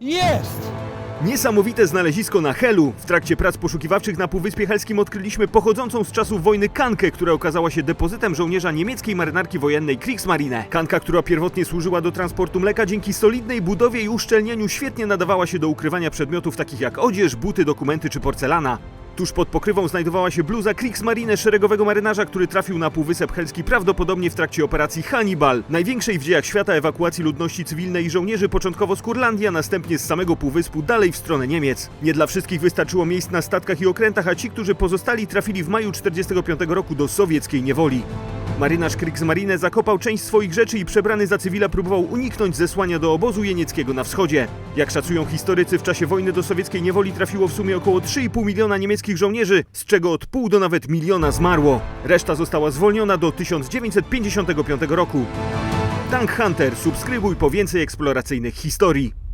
Jest! Niesamowite znalezisko na Helu. W trakcie prac poszukiwawczych na Półwyspie Helskim odkryliśmy pochodzącą z czasów wojny kankę, która okazała się depozytem żołnierza niemieckiej marynarki wojennej Kriegsmarine. Kanka, która pierwotnie służyła do transportu mleka, dzięki solidnej budowie i uszczelnieniu świetnie nadawała się do ukrywania przedmiotów takich jak odzież, buty, dokumenty czy porcelana. Tuż pod pokrywą znajdowała się bluza Kriegsmarine szeregowego marynarza, który trafił na Półwysep Helski prawdopodobnie w trakcie operacji Hannibal, największej w dziejach świata ewakuacji ludności cywilnej i żołnierzy początkowo z Kurlandii, a następnie z samego Półwyspu dalej w stronę Niemiec. Nie dla wszystkich wystarczyło miejsc na statkach i okrętach, a ci, którzy pozostali trafili w maju 1945 roku do sowieckiej niewoli. Marynarz Kriegsmarine zakopał część swoich rzeczy i przebrany za cywila próbował uniknąć zesłania do obozu jenieckiego na wschodzie. Jak szacują historycy, w czasie wojny do sowieckiej niewoli trafiło w sumie około 3,5 miliona niemieckich żołnierzy, z czego od pół do nawet miliona zmarło. Reszta została zwolniona do 1955 roku. Tank Hunter, subskrybuj po więcej eksploracyjnych historii.